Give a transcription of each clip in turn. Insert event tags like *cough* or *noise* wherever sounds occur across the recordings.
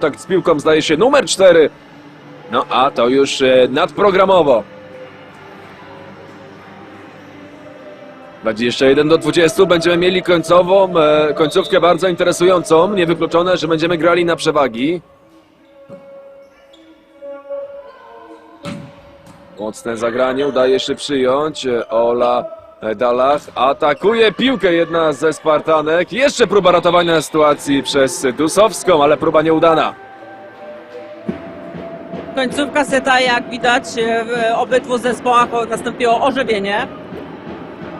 kontakt z piłką zdaje się numer 4. No a to już e, nadprogramowo. 21 do 20 będziemy mieli końcową, e, końcówkę bardzo interesującą. Niewykluczone, że będziemy grali na przewagi. Mocne zagranie udaje się przyjąć. E, Ola Dalach atakuje piłkę jedna ze Spartanek. Jeszcze próba ratowania sytuacji przez Dusowską, ale próba nieudana. Końcówka seta, jak widać, e, w obydwu zespołach nastąpiło ożywienie.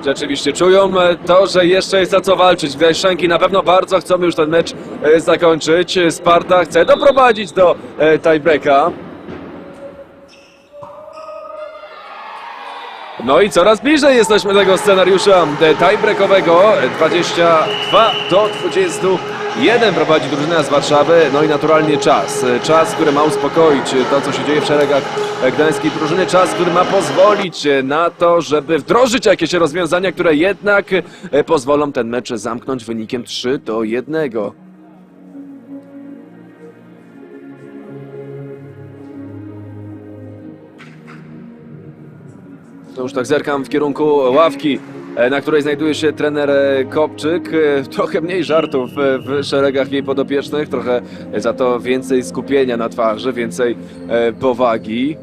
Rzeczywiście czują e, to, że jeszcze jest za co walczyć. Gdańszczanki na pewno bardzo chcą już ten mecz e, zakończyć. Sparta chce doprowadzić do tiebreaka. No i coraz bliżej jesteśmy tego scenariusza e, tiebreakowego. E, 22 do 21 prowadzi drużyna z Warszawy. No i naturalnie czas. E, Czas, który ma uspokoić e, to, co się dzieje w szeregach gdańskiej drużyny. Czas, który ma pozwolić na to, żeby wdrożyć jakieś rozwiązania, które jednak pozwolą ten mecz zamknąć wynikiem 3 do 1. To już tak zerkam w kierunku ławki, e, na której znajduje się trener e, Kopczyk. E, Trochę mniej żartów w szeregach jej podopiecznych, trochę za to więcej skupienia na twarzy, więcej powagi.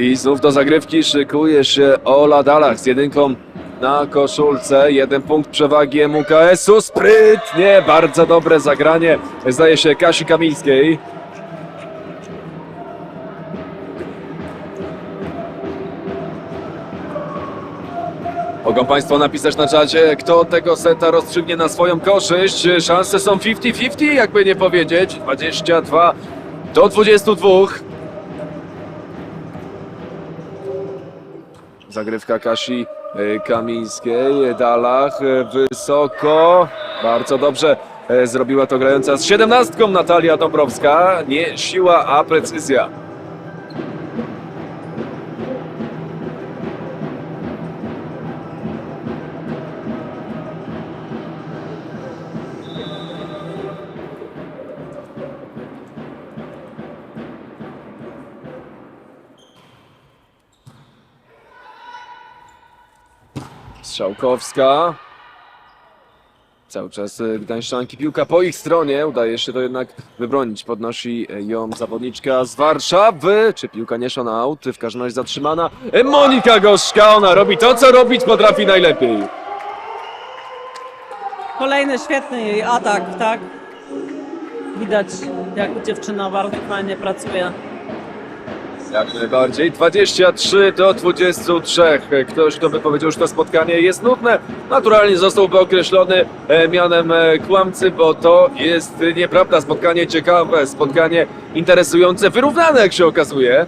I znów do zagrywki szykuje się Ola Dalach z jedynką na koszulce. Jeden punkt przewagi MUKS-u. Sprytnie, bardzo dobre zagranie. Zdaje się Kasi Kamińskiej. Mogą Państwo napisać na czacie, kto tego seta rozstrzygnie na swoją korzyść. Szanse są 50-50, jakby nie powiedzieć. 22 do 22. Zagrywka Kasi e, Kamińskiej, Dalach e, wysoko, bardzo dobrze e, zrobiła to grająca z siedemnastką Natalia Dąbrowska, nie siła, a precyzja. Strzałkowska. Cały czas e, Gdańszczanki piłka po ich stronie. Udaje się to jednak wybronić. Podnosi e, ją zawodniczka z Warszawy. Czy piłka nie szona out? W każdym razie zatrzymana. E, Monika Gorzka. Ona robi to, co robić potrafi najlepiej. Kolejny świetny jej atak, tak? Widać, jak dziewczyna bardzo fajnie pracuje. Jak najbardziej. 23 do 23. Ktoś, kto by powiedział, że to spotkanie jest nudne, naturalnie zostałby określony e, mianem e, kłamcy, bo to jest nieprawda. Spotkanie ciekawe, spotkanie interesujące, wyrównane, jak się okazuje.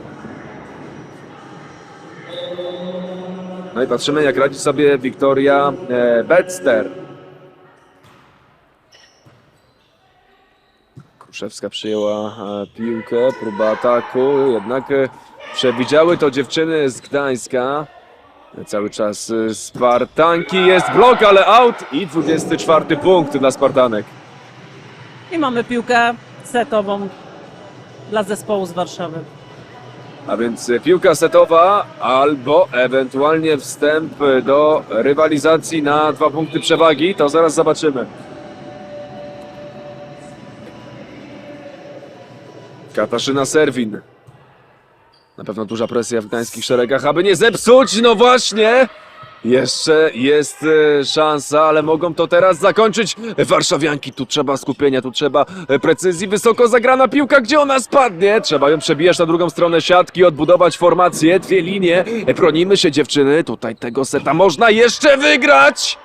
No i patrzymy, jak radzi sobie Wiktoria e, Bedster. Kruszewska przyjęła e, piłkę, próba ataku, jednak e, przewidziały to dziewczyny z Gdańska. Cały czas e, Spartanki, jest blok, ale out i 24 punkt dla Spartanek. I mamy piłkę setową dla zespołu z Warszawy. A więc piłka setowa albo ewentualnie wstęp do rywalizacji na dwa punkty przewagi, to zaraz zobaczymy. Katarzyna Serwin. Na pewno duża presja w gdańskich szeregach, aby nie zepsuć, no właśnie! Jeszcze jest e, szansa, ale mogą to teraz zakończyć. Warszawianki, tu trzeba skupienia, tu trzeba e, precyzji. Wysoko zagrana piłka, gdzie ona spadnie? Trzeba ją przebijać na drugą stronę siatki, odbudować formację, dwie linie. E, Bronimy się dziewczyny, tutaj tego seta można jeszcze wygrać!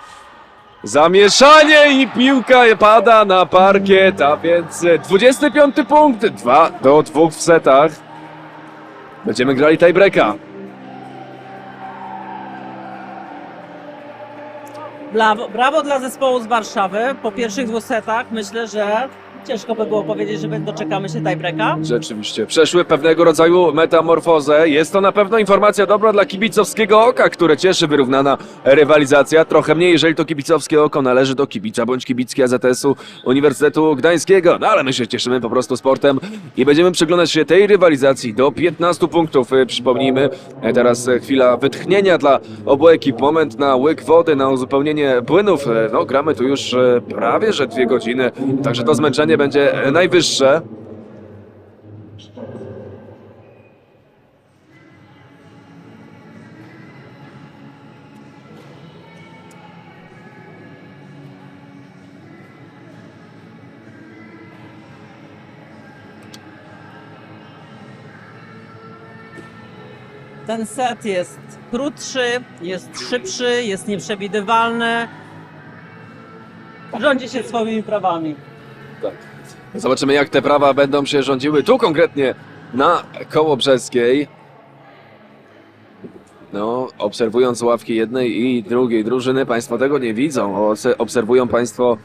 Zamieszanie i piłka pada na parkiet, a więc e, 25 punkt, 2 do 2 w setach. Będziemy grali tiebreaka. Brawo, brawo dla zespołu z Warszawy. Po pierwszych dwóch setach myślę, że ciężko by było powiedzieć, że doczekamy się tiebreaka. Rzeczywiście, przeszły pewnego rodzaju metamorfozę. Jest to na pewno informacja dobra dla kibicowskiego oka, które cieszy wyrównana rywalizacja. Trochę mniej, jeżeli to kibicowskie oko należy do kibica bądź kibicki AZS-u Uniwersytetu Gdańskiego. No ale my się cieszymy po prostu sportem i będziemy przyglądać się tej rywalizacji do 15 punktów. Y, Przypomnijmy, e, teraz e, chwila wytchnienia dla obu ekip. Moment na łyk wody, na uzupełnienie płynów. No, gramy tu już prawie, że dwie godziny, także to zmęczenie będzie e, najwyższe. Ten set jest krótszy, jest szybszy, jest nieprzewidywalny. Rządzi się swoimi prawami. Tak. Zobaczymy, jak te prawa będą się rządziły tu konkretnie na Kołobrzeskiej. No, obserwując ławki jednej i drugiej drużyny, Państwo tego nie widzą. Obserwują Państwo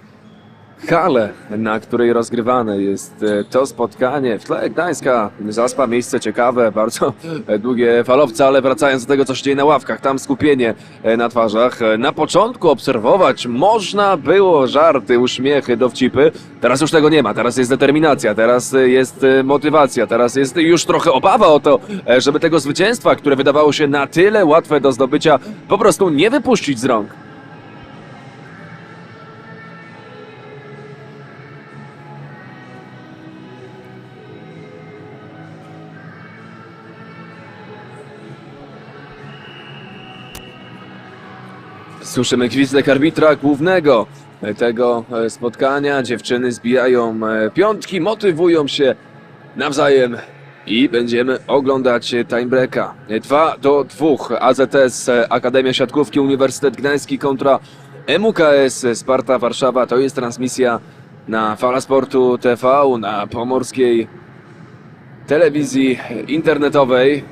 halę, na której rozgrywane jest e, to spotkanie. W tle Gdańska, Zaspa, miejsce ciekawe, bardzo e, długie falowce, ale wracając do tego, co się dzieje na ławkach, tam skupienie e, na twarzach. Na początku obserwować można było żarty, uśmiechy, dowcipy. Teraz już tego nie ma, teraz jest determinacja, teraz jest motywacja, teraz jest już trochę obawa o to, żeby tego zwycięstwa, które wydawało się na tyle łatwe do zdobycia, po prostu nie wypuścić z rąk. Słyszymy gwizdek arbitra głównego tego e, spotkania. Dziewczyny zbijają e, piątki, motywują się nawzajem i będziemy oglądać e, timebreaka. 2 do 2 AZS e, Akademia Siatkówki Uniwersytet Gdański kontra MUKS Sparta Warszawa. To jest transmisja na Fala Sportu TV, na pomorskiej telewizji internetowej.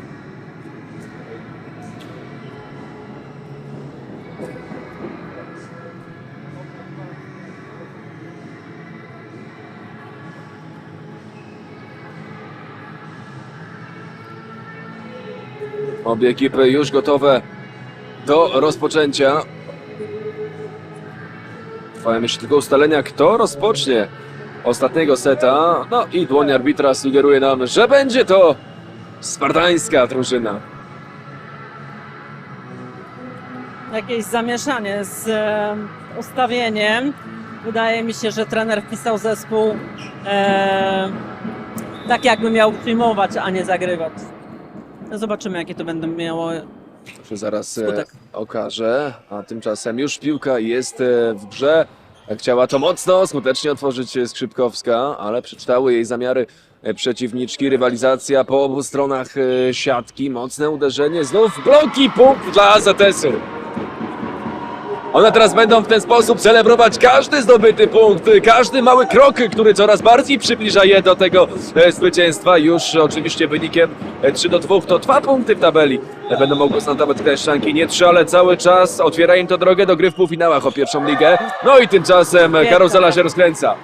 Obie ekipy już gotowe do rozpoczęcia. Trwają jeszcze tylko ustalenia, kto rozpocznie ostatniego seta. No i dłoń arbitra sugeruje nam, że będzie to spartańska drużyna. Jakieś zamieszanie z ustawieniem. Wydaje mi się, że trener wpisał zespół e, tak, jakby miał przyjmować, a nie zagrywać. No Zobaczymy, jakie to będą miało To się zaraz e, Skutek. okaże. A tymczasem już piłka jest e, w grze. Chciała to mocno, skutecznie otworzyć e, Skrzypkowska, ale przeczytały jej zamiary przeciwniczki. Rywalizacja po obu stronach siatki. Mocne uderzenie. Znów bloki punkt dla AZS-u. One teraz będą w ten sposób celebrować każdy zdobyty punkt, każdy mały krok, który coraz bardziej przybliża je do tego e, zwycięstwa. Już oczywiście wynikiem e, 3 do 2 to dwa punkty w tabeli. E, Będą mogły zanotować Gdańszczanki nie trzy, ale cały czas otwiera im to drogę do gry w półfinałach o pierwszą ligę. No i tymczasem e, karuzela się rozkręca.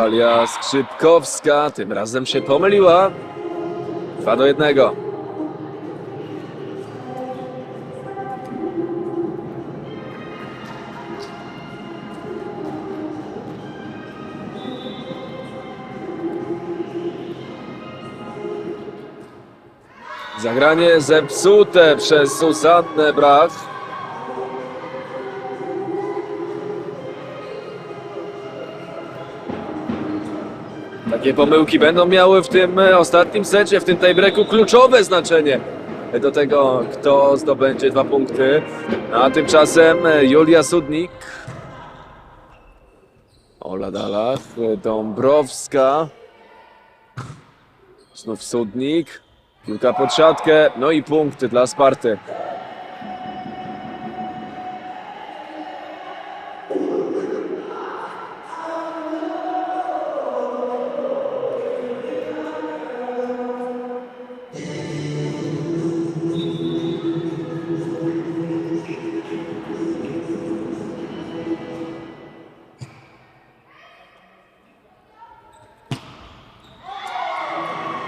Natalia Skrzypkowska tym razem się pomyliła. 2 do 1. Zagranie zepsute przez Susannę Brach. Takie pomyłki będą miały w tym e, ostatnim secie, w tym tiebreaku kluczowe znaczenie do tego, kto zdobędzie dwa punkty. A tymczasem e, Julia Sudnik, Ola Dalach, e, Dąbrowska, znów Sudnik, piłka pod siatkę, no i punkty dla Sparty.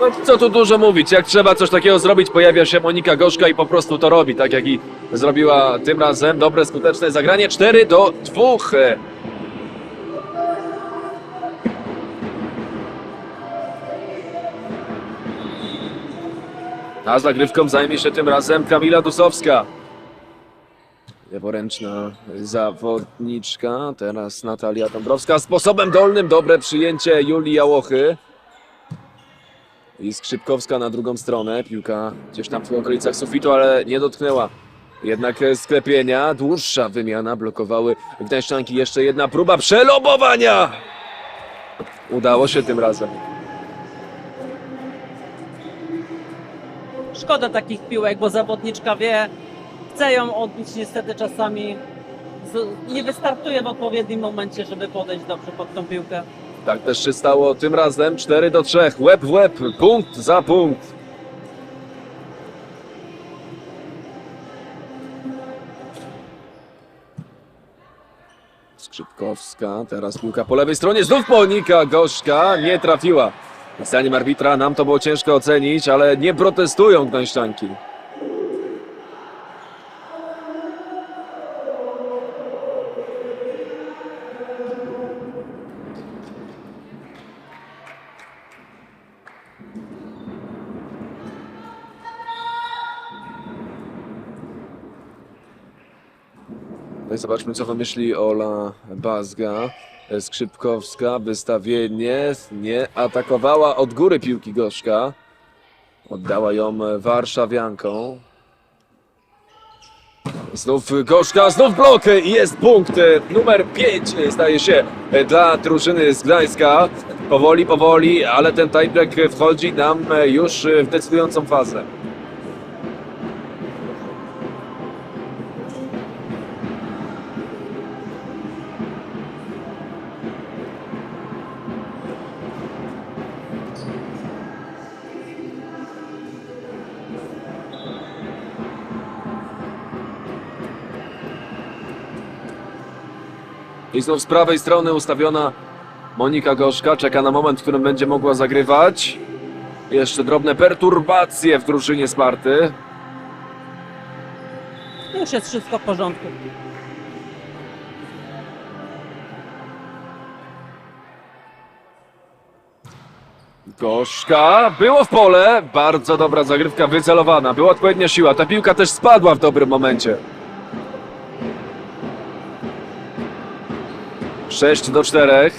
No co tu dużo mówić, jak trzeba coś takiego zrobić, pojawia się Monika Gorzka i po prostu to robi, tak jak i zrobiła tym razem. Dobre, skuteczne zagranie, 4 do 2. A zagrywką zajmie się tym razem Kamila Dusowska. Leworęczna zawodniczka, teraz Natalia Dąbrowska. Sposobem dolnym dobre przyjęcie Julii Jałochy. I Skrzypkowska na drugą stronę. Piłka gdzieś tam w okolicach sufitu, ale nie dotknęła. Jednak e, sklepienia, dłuższa wymiana blokowały Gdańszczanki. Jeszcze jedna próba przelobowania! Udało się tym razem. Szkoda takich piłek, bo zawodniczka wie, chce ją odbić, niestety czasami nie wystartuje w odpowiednim momencie, żeby podejść dobrze pod tą piłkę. Tak też się stało tym razem. 4 do 3. Łeb w łeb, punkt za punkt. Skrzypkowska, teraz piłka po lewej stronie, znów Monika Gorzka, nie trafiła. Zdaniem arbitra nam to było ciężko ocenić, ale nie protestują gdańszczanki. Zobaczmy, co wymyśli Ola Bazga. Skrzypkowska, wystawienie, nie atakowała od góry piłki Gorzka. Oddała ją warszawianką. Znów Gorzka, znów blok i jest punkt numer 5 staje się dla drużyny z Gdańska. Powoli, powoli, ale ten tiebreak wchodzi nam już w decydującą fazę. I znów z prawej strony ustawiona Monika Gorzka. Czeka na moment, w którym będzie mogła zagrywać. Jeszcze drobne perturbacje w drużynie Sparty. Już jest wszystko w porządku. Gorzka, było w pole. Bardzo dobra zagrywka wycelowana. Była odpowiednia siła. Ta piłka też spadła w dobrym momencie. 6 do 4.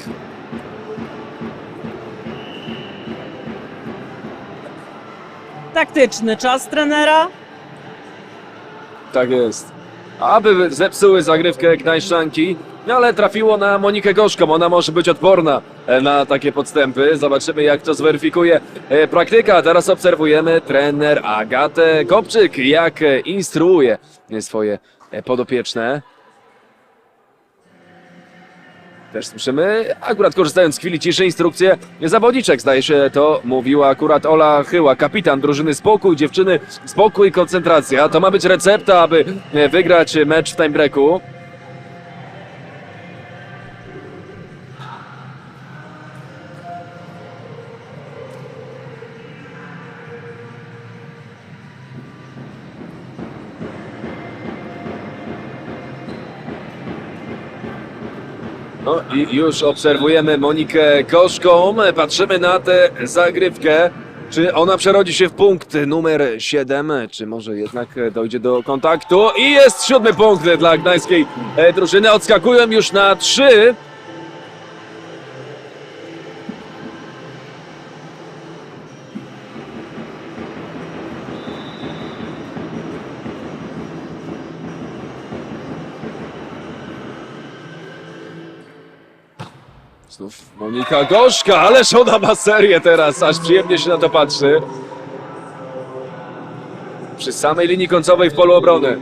Taktyczny czas trenera. Tak jest. Aby zepsuły zagrywkę Gdańszczanki, no ale trafiło na Monikę Gorzką. Ona może być odporna na takie podstępy. Zobaczymy, jak to zweryfikuje e, praktyka. Teraz obserwujemy trener Agatę Kopczyk, jak instruuje swoje e, podopieczne. Też słyszymy, akurat korzystając z chwili ciszy, instrukcję zawodniczek. Zdaje się, to mówiła akurat Ola Chyła, kapitan drużyny Spokój, dziewczyny, spokój koncentracja. To ma być recepta, aby wygrać mecz w timebreaku. Już obserwujemy Monikę Gorzką, patrzymy na tę zagrywkę. Czy ona przerodzi się w punkt numer 7, czy może jednak dojdzie do kontaktu? I jest siódmy punkt dla gdańskiej drużyny. Odskakują już na 3. Znów Monika Gorzka, ależ ona ma serię teraz, aż przyjemnie się na to patrzy. Przy samej linii końcowej w polu obrony.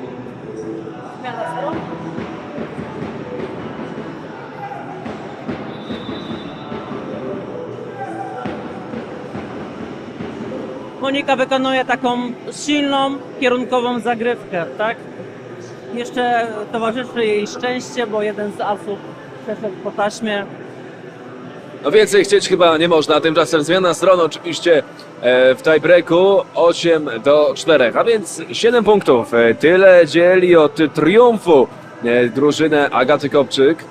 Monika wykonuje taką silną, kierunkową zagrywkę, tak? Jeszcze towarzyszy jej szczęście, bo jeden z asów przeszedł po taśmie. No więcej chcieć chyba nie można, tymczasem zmiana stron oczywiście e, w tiebreaku 8 do 4, a więc 7 punktów. E, Tyle dzieli od triumfu e, drużynę Agaty Kopczyk.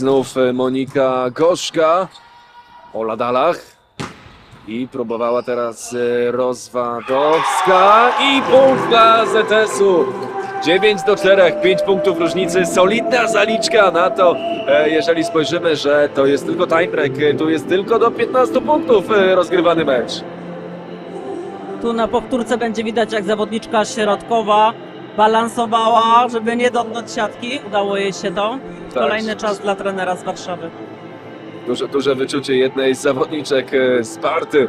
Znów e, Monika Gorzka o ladalach. I próbowała teraz e, Rozwadowska i punkt dla ZS-u. 9 do 4, 5 punktów różnicy, solidna zaliczka na to, e, jeżeli spojrzymy, że to jest tylko tiebreak, e, tu jest tylko do 15 punktów e, rozgrywany mecz. Tu na powtórce będzie widać, jak zawodniczka środkowa balansowała, żeby nie dotknąć siatki. Udało jej się to. Tak. Kolejny czas dla trenera z Warszawy. Duże, duże wyczucie jednej z zawodniczek e, Sparty.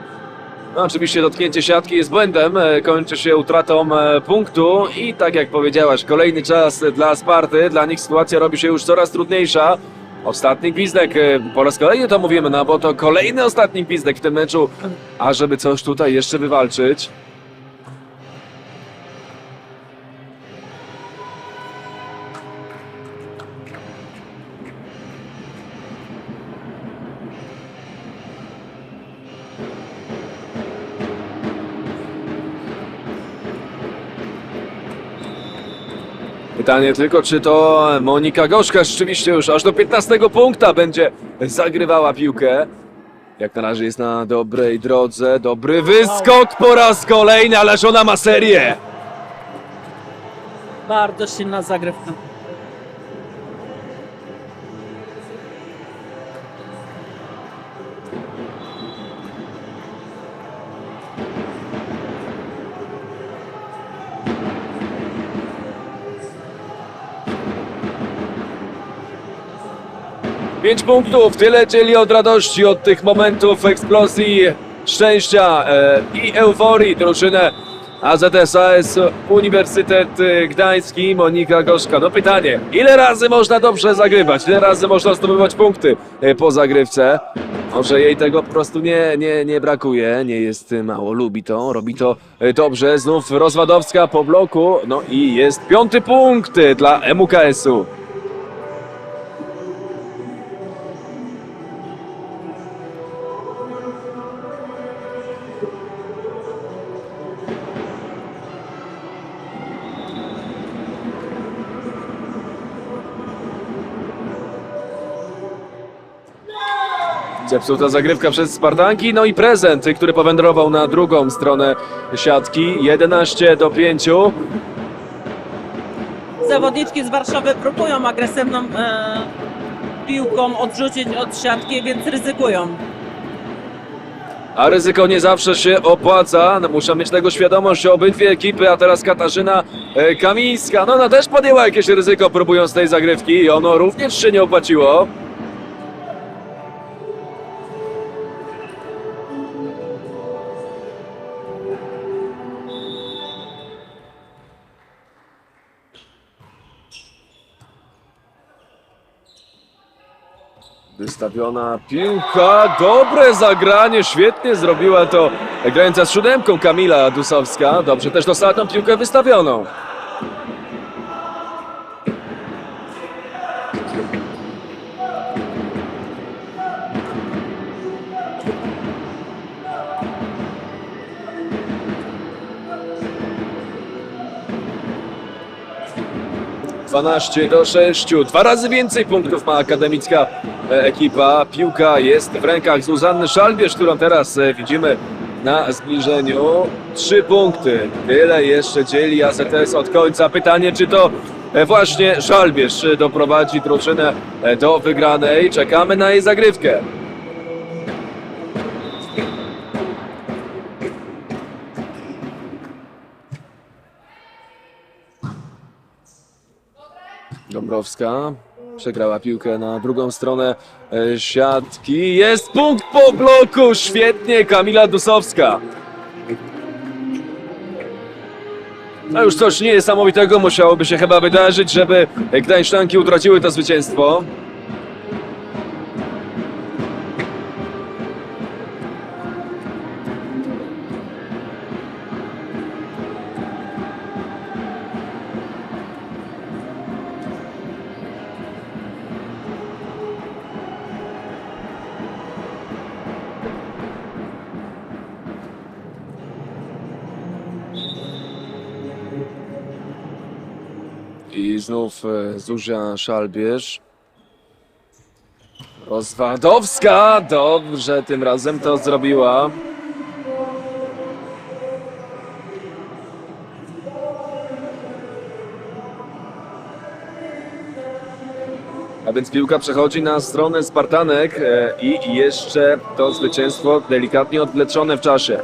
No, oczywiście dotknięcie siatki jest błędem, e, kończy się utratą e, punktu i tak jak powiedziałaś, kolejny czas dla Sparty, dla nich sytuacja robi się już coraz trudniejsza. Ostatni gwizdek, e, po raz kolejny to mówimy, no bo to kolejny ostatni gwizdek w tym meczu, a żeby coś tutaj jeszcze wywalczyć. Pytanie tylko, czy to Monika Gorzka rzeczywiście już aż do 15 punkta będzie zagrywała piłkę. Jak na razie jest na dobrej drodze, dobry wyskok po raz kolejny, ależ ona ma serię. Bardzo silna zagrywka. Pięć punktów, tyle dzieli od radości, od tych momentów eksplozji, szczęścia e, i euforii drużynę AZS Uniwersytet e, Gdański, Monika Gorzka. No pytanie, ile razy można dobrze zagrywać, ile razy można zdobywać punkty e, po zagrywce? Może jej tego po prostu nie, nie, nie brakuje, nie jest mało, lubi to, robi to dobrze. Znów Rozwadowska po bloku, no i jest piąty punkt dla MUKS-u. Zepsuta zagrywka przez Spartanki, no i prezent, który powędrował na drugą stronę siatki. 11 do 5. Zawodniczki z Warszawy próbują agresywną e, piłką odrzucić od siatki, więc ryzykują. A ryzyko nie zawsze się opłaca. No, muszą mieć tego świadomość obydwie ekipy, a teraz Katarzyna e, Kamińska. No ona też podjęła jakieś ryzyko próbując tej zagrywki i ono również się nie opłaciło. Wystawiona piłka, dobre zagranie, świetnie zrobiła to grająca z siódemką Kamila Dusowska. Dobrze też dostała tą piłkę wystawioną. Dwanaście do 6, dwa razy więcej punktów ma akademicka e, ekipa. Piłka jest w rękach Zuzanny Szalbierz, którą teraz e, widzimy na zbliżeniu. Trzy punkty, tyle jeszcze dzieli AZS od końca. Pytanie, czy to e, właśnie Szalbierz doprowadzi drużynę do wygranej. Czekamy na jej zagrywkę. Dąbrowska przegrała piłkę na drugą stronę e, siatki. Jest punkt po bloku. Świetnie, Kamila Dusowska. No już coś niesamowitego musiałoby się chyba wydarzyć, żeby Gdańszczanki utraciły to zwycięstwo. Znów e, Zuzia Szalbierz. Rozwadowska! Dobrze, tym razem to zrobiła. A więc piłka przechodzi na stronę Spartanek e, i jeszcze to zwycięstwo delikatnie odwleczone w czasie.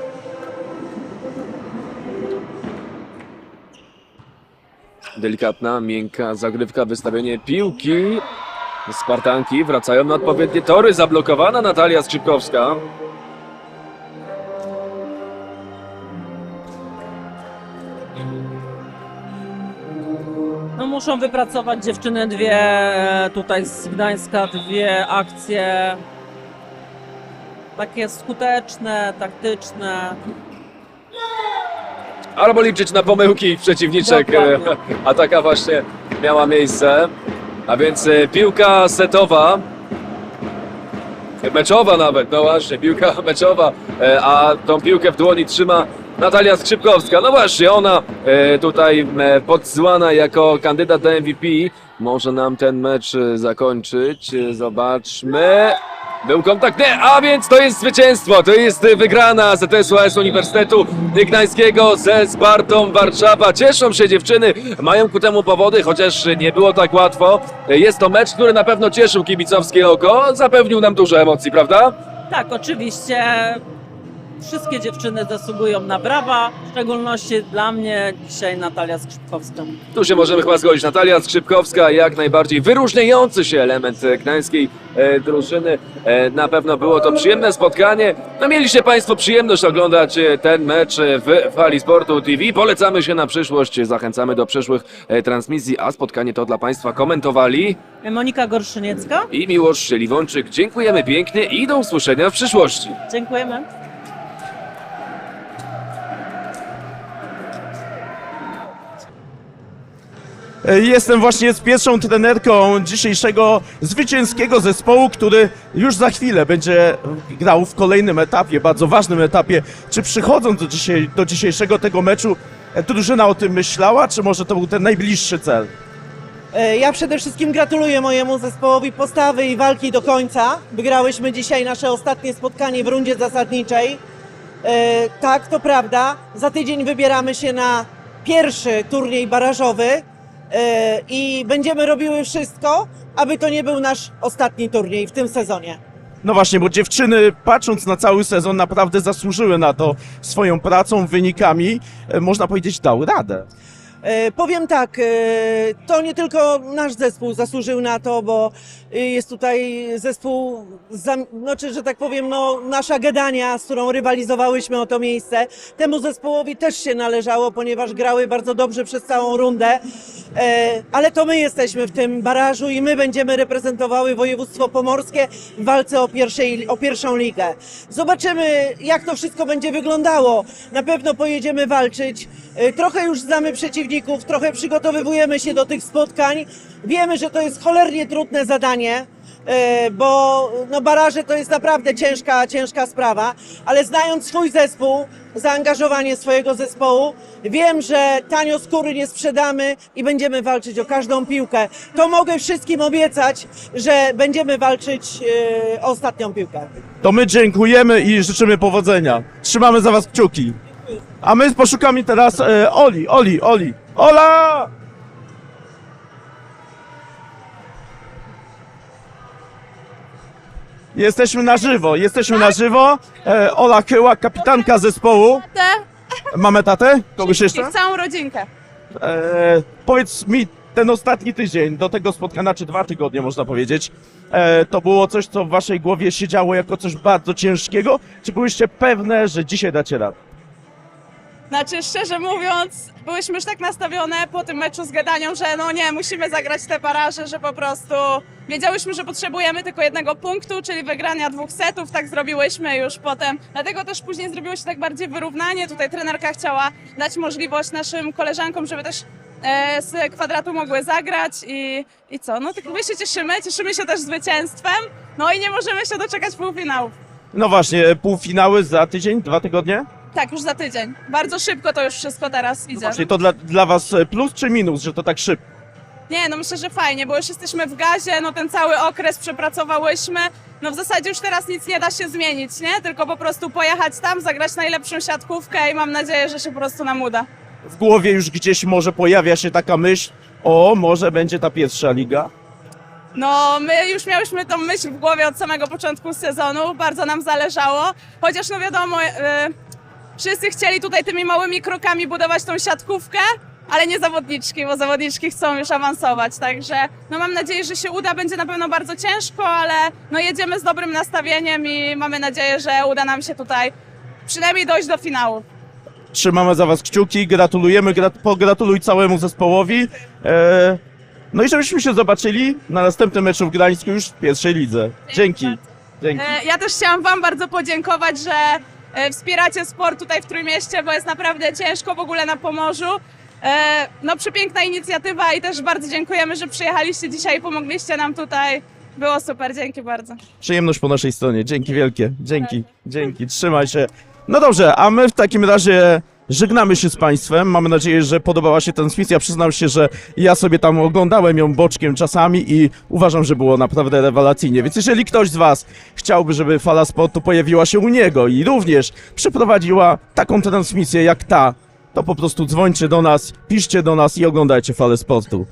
Delikatna, miękka zagrywka, wystawienie piłki. Spartanki wracają na odpowiednie tory. Zablokowana Natalia Skrzypkowska. No muszą wypracować dziewczyny dwie e, tutaj z Gdańska, dwie akcje takie skuteczne, taktyczne. Albo liczyć na pomyłki przeciwniczek. e. A taka właśnie miała miejsce. A więc e, piłka setowa. Meczowa nawet, no właśnie, piłka *laughs* meczowa, e, a tą piłkę w dłoni trzyma Natalia Skrzypkowska. No właśnie, ona tutaj podsyłana jako kandydat do MVP. Może nam ten mecz zakończyć. Zobaczmy. Był kontakt, nie, a więc to jest zwycięstwo, to jest wygrana ZSUS Uniwersytetu Gdańskiego ze Spartą Warszawa. Cieszą się dziewczyny, mają ku temu powody, chociaż nie było tak łatwo. Jest to mecz, który na pewno cieszył kibicowskie oko, zapewnił nam dużo emocji, prawda? Tak, oczywiście wszystkie dziewczyny zasługują na brawa, w szczególności dla mnie dzisiaj Natalia Skrzypkowska. Tu się możemy chyba zgodzić. Natalia Skrzypkowska, jak najbardziej wyróżniający się element e, gdańskiej e, drużyny. E, na pewno było to przyjemne spotkanie. No mieliście Państwo przyjemność oglądać e, ten mecz e, w Fali Sportu TV. Polecamy się na przyszłość, zachęcamy do przyszłych e, transmisji, a spotkanie to dla Państwa komentowali Monika Gorszyniecka, i Miłosz Liwonczyk. Dziękujemy pięknie i do usłyszenia w przyszłości. dziękujemy. Jestem właśnie z pierwszą trenerką dzisiejszego zwycięskiego zespołu, który już za chwilę będzie grał w kolejnym etapie, bardzo ważnym etapie. Czy przychodząc do, dzisiaj, do dzisiejszego tego meczu, e, drużyna o tym myślała, czy może to był ten najbliższy cel? E, Ja przede wszystkim gratuluję mojemu zespołowi postawy i walki do końca. Wygrałyśmy dzisiaj nasze ostatnie spotkanie w rundzie zasadniczej. E, tak, to prawda. Za tydzień wybieramy się na pierwszy turniej barażowy e, i będziemy robiły wszystko, aby to nie był nasz ostatni turniej w tym sezonie. No właśnie, bo dziewczyny, patrząc na cały sezon, naprawdę zasłużyły na to swoją pracą, wynikami. E, Można powiedzieć, dały radę. E, Powiem tak, e, to nie tylko nasz zespół zasłużył na to, bo e, jest tutaj zespół, znaczy, że tak powiem, no, nasza Gedania, z którą rywalizowałyśmy o to miejsce. Temu zespołowi też się należało, ponieważ grały bardzo dobrze przez całą rundę, ale to my jesteśmy w tym barażu i my będziemy reprezentowały województwo pomorskie w walce o, pierwszej, o pierwszą ligę. Zobaczymy, jak to wszystko będzie wyglądało. Na pewno pojedziemy walczyć. Trochę już znamy przeciwników, trochę przygotowywujemy się do tych spotkań. Wiemy, że to jest cholernie trudne zadanie. e, Bo no, baraże to jest naprawdę ciężka, ciężka sprawa, ale znając swój zespół, zaangażowanie swojego zespołu, wiem, że tanio skóry nie sprzedamy i będziemy walczyć o każdą piłkę. To mogę wszystkim obiecać, że będziemy walczyć e, o ostatnią piłkę. To my dziękujemy i życzymy powodzenia. Trzymamy za was kciuki. A my poszukamy teraz e, Oli, Oli, Oli. Ola! Jesteśmy na żywo, jesteśmy na żywo. E, Ola Kyła, kapitanka zespołu. Mamy tatę? Kogoś jeszcze? całą rodzinkę. E, powiedz mi, ten ostatni tydzień, do tego spotkania, czy dwa tygodnie można powiedzieć, e, to było coś, co w waszej głowie siedziało jako coś bardzo ciężkiego? Czy byłyście pewne, że dzisiaj dacie radę? Znaczy, szczerze mówiąc, byłyśmy już tak nastawione po tym meczu z Gadanią, że no nie, musimy zagrać te paraże, że po prostu wiedziałyśmy, że potrzebujemy tylko jednego punktu, czyli wygrania dwóch setów, tak zrobiłyśmy już potem. Dlatego też później zrobiło się tak bardziej wyrównanie. Tutaj trenerka chciała dać możliwość naszym koleżankom, żeby też e, z kwadratu mogły zagrać i, i co, no tylko my się cieszymy, cieszymy się też zwycięstwem, no i nie możemy się doczekać półfinałów. No właśnie, półfinały za tydzień, dwa tygodnie? Tak, już za tydzień. Bardzo szybko to już wszystko teraz idzie. Właśnie to dla, dla was plus czy minus, że to tak szybko? Nie, no myślę, że fajnie, bo już jesteśmy w gazie, no ten cały okres przepracowałyśmy. No w zasadzie już teraz nic nie da się zmienić, nie? Tylko po prostu pojechać tam, zagrać najlepszą siatkówkę i mam nadzieję, że się po prostu nam uda. W głowie już gdzieś może pojawia się taka myśl, o, może będzie ta pierwsza liga? No, my już miałyśmy tą myśl w głowie od samego początku sezonu, bardzo nam zależało, chociaż no wiadomo, e, wszyscy chcieli tutaj tymi małymi krokami budować tą siatkówkę, ale nie zawodniczki, bo zawodniczki chcą już awansować, także no mam nadzieję, że się uda, będzie na pewno bardzo ciężko, ale no jedziemy z dobrym nastawieniem i mamy nadzieję, że uda nam się tutaj przynajmniej dojść do finału. Trzymamy za was kciuki, gratulujemy, grat, pogratuluj całemu zespołowi. E, no i żebyśmy się zobaczyli na następnym meczu w Gdańsku już w pierwszej lidze. Dzięki. Dzięki. E, Ja też chciałam Wam bardzo podziękować, że wspieracie sport tutaj w Trójmieście, bo jest naprawdę ciężko w ogóle na Pomorzu. E, No przepiękna inicjatywa i też bardzo dziękujemy, że przyjechaliście dzisiaj i pomogliście nam tutaj. Było super, dzięki bardzo. Przyjemność po naszej stronie. Dzięki wielkie. Dzięki. Dzięki. Trzymaj się. No dobrze, a my w takim razie żegnamy się z Państwem. Mamy nadzieję, że podobała się transmisja. Przyznam się, że ja sobie tam oglądałem ją boczkiem czasami i uważam, że było naprawdę rewelacyjnie. Więc jeżeli ktoś z Was chciałby, żeby fala sportu pojawiła się u niego i również przeprowadziła taką transmisję jak ta, to po prostu dzwońcie do nas, piszcie do nas i oglądajcie falę sportu.